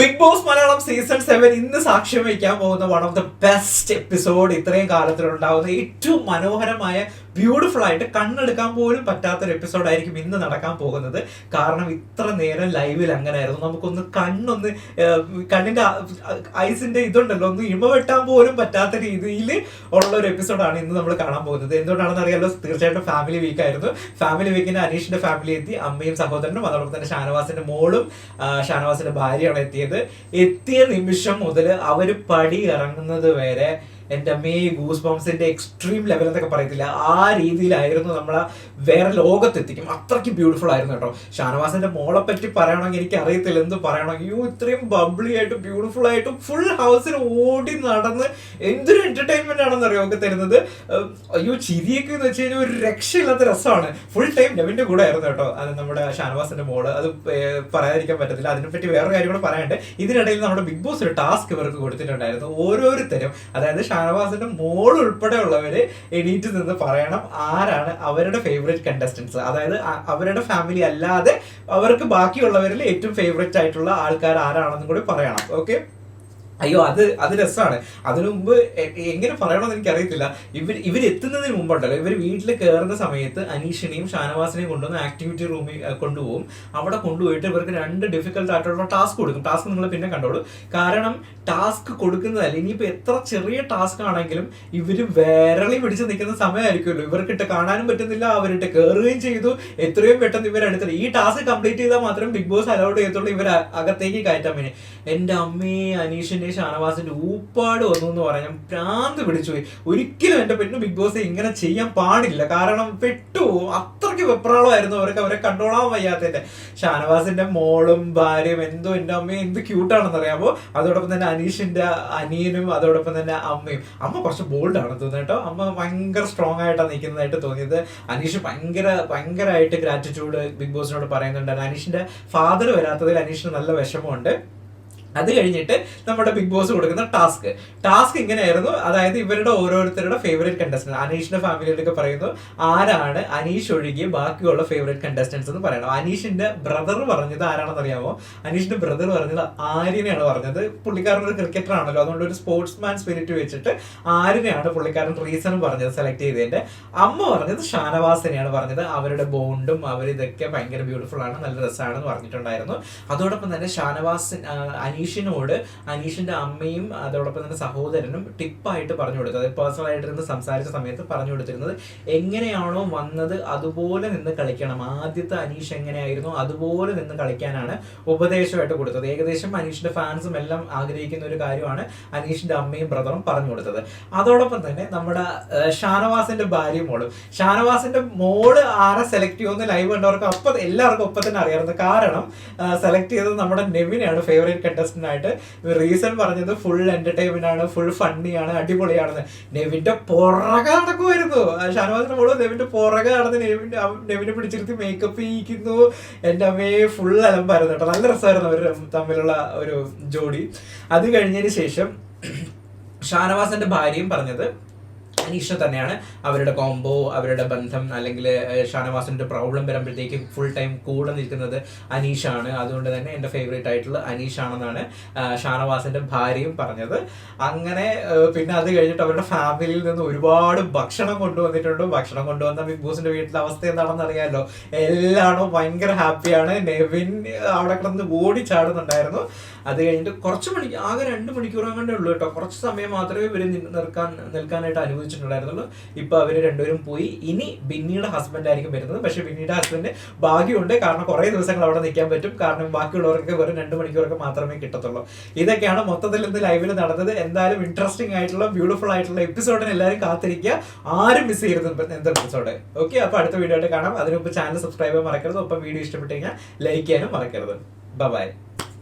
Big boss Malayalam season seven ഇന്ന് സാക്ഷ്യം വഹിക്കാൻ പോകുന്ന one of the best episode ഇത്രയും കാലത്തിലുണ്ടാവുന്ന ഏറ്റവും മനോഹരമായ ബ്യൂട്ടിഫുൾ ആയിട്ട് കണ്ണെടുക്കാൻ പോലും പറ്റാത്തൊരു എപ്പിസോഡ് ആയിരിക്കും ഇന്ന് നടക്കാൻ പോകുന്നത്. കാരണം ഇത്ര നേരം ലൈവിൽ അങ്ങനെയായിരുന്നു. നമുക്കൊന്ന് കണ്ണൊന്ന് കണ്ണിന്റെ ഐസിന്റെ ഇതുണ്ടല്ലോ ഒന്ന് ഇമ വെട്ടാൻ പോലും പറ്റാത്ത രീതിയിൽ ഉള്ള ഒരു എപ്പിസോഡാണ് ഇന്ന് നമ്മൾ കാണാൻ പോകുന്നത്. എന്തുകൊണ്ടാണെന്ന് അറിയാലോ? തീർച്ചയായിട്ടും ഫാമിലി വീക്ക് ആയിരുന്നു. ഫാമിലി വീക്കിന് അനീഷിന്റെ ഫാമിലി എത്തി അമ്മയും സഹോദരനും അതോടൊപ്പം തന്നെ ഷാനവാസിന്റെ മോളും ഷാനവാസിന്റെ ഭാര്യയാണ് എത്തിയത്. എത്തിയ നിമിഷം മുതൽ അവർ പടി ഇറങ്ങുന്നത് വരെ എന്റെ അമ്മേ ഗൂസ് ബോംസിന്റെ എക്സ്ട്രീം ലെവൽ എന്നൊക്കെ പറയത്തില്ല. ആ രീതിയിലായിരുന്നു നമ്മളെ വേറെ ലോകത്തെത്തിക്കും. അത്രയ്ക്ക് ബ്യൂട്ടിഫുൾ ആയിരുന്നു കേട്ടോ. ഷാനവാസിന്റെ മോളെ പറ്റി പറയണമെങ്കിൽ എനിക്ക് അറിയത്തില്ല എന്ത് പറയണമെങ്കിൽ? യു ഇത്രയും ബബ്ലി ആയിട്ടും ബ്യൂട്ടിഫുൾ ആയിട്ടും ഫുൾ ഹൗസിൽ ഓടി നടന്ന് എന്തൊരു എന്റർടൈൻമെന്റ് ആണെന്ന് അറിയാം ഒക്കെ തരുന്നത്? അയ്യോ ചിരിയൊക്കെ എന്ന് വെച്ച് കഴിഞ്ഞാൽ ഒരു രക്ഷയില്ലാത്ത രസമാണ്. ഫുൾ ടൈം നെവിന്റെ കൂടെ ആയിരുന്നു കേട്ടോ. അത് നമ്മുടെ ഷാനവാസിന്റെ മോൾ. അത് പറയാതിരിക്കാൻ പറ്റത്തില്ല. അതിനെപ്പറ്റി വേറെ കാര്യം കൂടെ പറയാനുണ്ട്. ഇതിനിടയിൽ നമ്മുടെ ബിഗ് ബോസ് ഒരു ടാസ്ക് ഇവർക്ക് കൊടുത്തിട്ടുണ്ടായിരുന്നു ഓരോരുത്തരും. അതായത് ഷാനവാസിന്റെ മോൾ ഉൾപ്പെടെയുള്ളവര് എണീറ്റ് നിന്ന് പറയണം ആരാണ് അവരുടെ ഫേവറേറ്റ് കണ്ടസ്റ്റൻസ് അതായത് അവരുടെ ഫാമിലി അല്ലാതെ അവർക്ക് ബാക്കിയുള്ളവരിൽ ഏറ്റവും ഫേവറേറ്റ് ആയിട്ടുള്ള ആൾക്കാർ ആരാണെന്നും കൂടി പറയണം. ഓക്കെ അയ്യോ അത് അത് രസമാണ് അതിനു മുമ്പ് എങ്ങനെ പറയണമെന്ന് എനിക്ക് അറിയത്തില്ല ഇവർ ഇവർ എത്തുന്നതിന് മുമ്പുണ്ടല്ലോ ഇവർ വീട്ടിൽ കയറുന്ന സമയത്ത് അനീഷിനെയും ഷാനവാസിനെയും കൊണ്ടുവന്ന് ആക്ടിവിറ്റി റൂമിൽ കൊണ്ടുപോകും. അവിടെ കൊണ്ടുപോയിട്ട് ഇവർക്ക് രണ്ട് ഡിഫിക്കൽട്ട് ആയിട്ടുള്ള ടാസ്ക് കൊടുക്കും. ടാസ്ക് നിങ്ങൾ പിന്നെ കണ്ടോളൂ. കാരണം ടാസ്ക് കൊടുക്കുന്നതല്ല. ഇനിയിപ്പോൾ എത്ര ചെറിയ ടാസ്ക് ആണെങ്കിലും ഇവർ വിരളി പിടിച്ച് നിൽക്കുന്ന സമയമായിരിക്കുമല്ലോ ഇവർക്കിട്ട് കാണാനും പറ്റുന്നില്ല അവരിട്ട് കയറുകയും ചെയ്തു. എത്രയും പെട്ടെന്ന് ഇവരെടുത്തില്ല ഈ ടാസ്ക് കംപ്ലീറ്റ് ചെയ്താൽ മാത്രം ബിഗ് ബോസ് അലൗഡ് ചെയ്യത്തുള്ളൂ ഇവർ അകത്തേക്ക് കയറ്റാൻ വേണ്ടി. എന്റെ അമ്മയെ അനീഷിന്റെ ഷാനവാസിന്റെ ഊപ്പാട് വന്നു എന്ന് പറഞ്ഞാൽ ഭ്രാന്ത് പിടിച്ചു പോയി ഒരിക്കലും എന്റെ പെണ്ണു ബിഗ് ബോസ് ഇങ്ങനെ ചെയ്യാൻ പാടില്ല. കാരണം പെട്ടു. അത്രയ്ക്ക് വെപ്രാളമായിരുന്നു അവർക്ക് അവരെ കണ്ടോളാൻ വയ്യാത്തതിന്റെ. ഷാനവാസിന്റെ മോളും ഭാര്യയും എന്തോ എന്റെ അമ്മയും എന്ത് ക്യൂട്ടാണെന്ന് അറിയാമോ അതോടൊപ്പം തന്നെ അനീഷിന്റെ അനിയനും അതോടൊപ്പം തന്നെ അമ്മയും. അമ്മ കുറച്ച് ബോൾഡ് ആണ് തോന്നുന്നത് കേട്ടോ. അമ്മ ഭയങ്കര സ്ട്രോങ് ആയിട്ടാണ് നിൽക്കുന്നതായിട്ട് തോന്നിയത്. അനീഷ് ഭയങ്കര ഭയങ്കരമായിട്ട് ഗ്രാറ്റിറ്റ്യൂഡ് ബിഗ് ബോസിനോട് പറയുന്നുണ്ടായിരുന്നു അനീഷിന്റെ ഫാദർ വരാത്തതിൽ അനീഷിന് നല്ല വിഷമമുണ്ട്. അത് കഴിഞ്ഞിട്ട് നമ്മുടെ ബിഗ് ബോസ് കൊടുക്കുന്ന ടാസ്ക് ടാസ്ക് ഇങ്ങനെയായിരുന്നു. അതായത് ഇവരുടെ ഓരോരുത്തരുടെ ഫേവറേറ്റ് കണ്ടസ്റ്റന്റ് അനീഷിന്റെ ഫാമിലിയിലൊക്കെ പറയുന്നു ആരാണ് അനീഷ് ഒഴികെ ബാക്കിയുള്ള ഫേവറേറ്റ് കണ്ടസ്റ്റൻസ് എന്ന് പറയണം? അനീഷിന്റെ ബ്രദർ പറഞ്ഞത് ആരാണെന്ന് അറിയാമോ അനീഷിന്റെ ബ്രദർ പറഞ്ഞത് ആര്യനെയാണ് പറഞ്ഞത്. പുള്ളിക്കാരൻ ഒരു ക്രിക്കറ്റർ ആണല്ലോ. അതുകൊണ്ട് ഒരു സ്പോർട്സ്മാൻ സ്പിരിറ്റ് വെച്ചിട്ട് ആര്യനെയാണ് പുള്ളിക്കാരൻ റീസൺ പറഞ്ഞത് സെലക്ട് ചെയ്തതിന്റെ. അമ്മ പറഞ്ഞത് ഷാനവാസിനെയാണ് പറഞ്ഞത്. അവരുടെ ബോണ്ടും അവരിതൊക്കെ ഭയങ്കര ബ്യൂട്ടിഫുൾ ആണ് നല്ല രസമാണെന്ന് പറഞ്ഞിട്ടുണ്ടായിരുന്നു. അതോടൊപ്പം തന്നെ ഷാനവാസ് ആ, അനീഷിനോട് അനീഷിന്റെ അമ്മയും അതോടൊപ്പം തന്നെ സഹോദരനും ടിപ്പായിട്ട് പറഞ്ഞു കൊടുത്തത് പേഴ്സണൽ ആയിട്ടിരുന്ന് സംസാരിച്ച സമയത്ത് പറഞ്ഞു കൊടുത്തിരുന്നത് എങ്ങനെയാണോ വന്നത് അതുപോലെ നിന്ന് കളിക്കണം. ആദ്യത്തെ അനീഷ് എങ്ങനെയായിരുന്നു അതുപോലെ നിന്ന് കളിക്കാനാണ് ഉപദേശമായിട്ട് കൊടുത്തത്. ഏകദേശം അനീഷിന്റെ ഫാൻസും എല്ലാം ആഗ്രഹിക്കുന്ന ഒരു കാര്യമാണ് അനീഷിന്റെ അമ്മയും ബ്രദറും പറഞ്ഞു കൊടുത്തത്. അതോടൊപ്പം തന്നെ നമ്മുടെ ഷാനവാസിന്റെ ഭാര്യ മോളും. ഷാനവാസിന്റെ മോൾ ആരെ സെലക്ട് ചെയ്യുമെന്ന് ലൈവ് കണ്ടവർക്ക് അപ്പം എല്ലാവർക്കും ഒപ്പം തന്നെ അറിയാറുണ്ട് കാരണം സെലക്ട് ചെയ്തത് നമ്മുടെ നെവിനെയാണ് ഫേവറേറ്റ് കണ്ടസ്റ്റന്റ് ആയിട്ട് റീസൺ പറഞ്ഞത് ഫുൾ എന്റർടൈൻമെന്റ് ആണ് ഫുൾ ഫണ്ണിയാണ് അടിപൊളിയാണെന്ന്. നെവിന്റെ പുറകെ നടക്കുമായിരുന്നു ഷാനവാസിന്റെ മോൾ നെവിന്റെ പുറകെ നടന്ന് നെവിന്റെ നെവിനെ പിടിച്ചിരുത്തി മേക്കപ്പ് ചെയ്യിക്കുന്നു എന്റെ അമ്മയെ ഫുൾ അലമ്പായിരുന്നു കേട്ടോ. നല്ല രസമായിരുന്നു അവർ തമ്മിലുള്ള ഒരു ജോഡി. അത് കഴിഞ്ഞതിന് ശേഷം ഷാനവാസിന്റെ ഭാര്യയും പറഞ്ഞത് അനീഷ തന്നെയാണ്. അവരുടെ കോംബോ അവരുടെ ബന്ധം അല്ലെങ്കിൽ ഷാനവാസിന്റെ പ്രോബ്ലം വരുമ്പോഴത്തേക്ക് ഫുൾ ടൈം കൂടെ നിൽക്കുന്നത് അനീഷാണ്. അതുകൊണ്ട് തന്നെ എന്റെ ഫേവറേറ്റ് ആയിട്ടുള്ള അനീഷാണെന്നാണ് ഷാനവാസിന്റെ ഭാര്യയും പറഞ്ഞത്. അങ്ങനെ പിന്നെ അത് കഴിഞ്ഞിട്ട് അവരുടെ ഫാമിലിയിൽ നിന്ന് ഒരുപാട് ഭക്ഷണം കൊണ്ടുവന്നിട്ടുണ്ട്. ഭക്ഷണം കൊണ്ടുവന്ന ബിഗ് ബോസിന്റെ വീട്ടിലെ അവസ്ഥ എന്താണെന്ന് അറിയാമല്ലോ എല്ലാണോ ഭയങ്കര ഹാപ്പിയാണ് നെവിൻ അവിടെ കിടന്ന് ഓടി ചാടുന്നുണ്ടായിരുന്നു. അത് കഴിഞ്ഞിട്ട് കുറച്ച് മണി ആകെ രണ്ട് മണിക്കൂർ അങ്ങോട്ടേ ഉള്ളൂ കേട്ടോ. കുറച്ച് സമയം മാത്രമേ ഇവർ നിൽക്കാൻ നിൽക്കാനായിട്ട് അനുവദിച്ചിട്ടുണ്ടായിരുന്നുള്ളൂ ഇപ്പൊ അവർ രണ്ടുപേരും പോയി. ഇനി ബിന്നിയുടെ ഹസ്ബൻഡ് ആയിരിക്കും വരുന്നത്. പക്ഷെ ബിന്നിയുടെ ഹസ്ബൻഡ് ഭാഗ്യമുണ്ട്. കാരണം കുറെ ദിവസങ്ങൾ അവിടെ നിൽക്കാൻ പറ്റും. കാരണം ബാക്കിയുള്ളവർക്ക് വെറും രണ്ട് മണിക്കൂറൊക്കെ മാത്രമേ കിട്ടത്തുള്ളൂ. ഇതൊക്കെയാണ് മൊത്തത്തിൽ ഇന്ന് ലൈവിൽ നടന്നത്. എന്തായാലും ഇൻട്രസ്റ്റിംഗ് ആയിട്ടുള്ള ബ്യൂട്ടിഫുൾ ആയിട്ടുള്ള എപ്പിസോഡിന് എല്ലാവരും കാത്തിരിക്കുക. ആരും മിസ് ചെയ്യരുത് എന്ത് എപ്പിസോഡ് ഓക്കെ അപ്പൊ അടുത്ത വീഡിയോ ആയിട്ട് കാണാം. അതിനുമ്പ് ചാനൽ സബ്സ്ക്രൈബ് ചെയ്യാൻ മറക്കരുത്. ഒപ്പം വീഡിയോ ഇഷ്ടപ്പെട്ടു കഴിഞ്ഞാൽ ലൈക്ക് ചെയ്യാനും മറക്കരുത്. ബൈ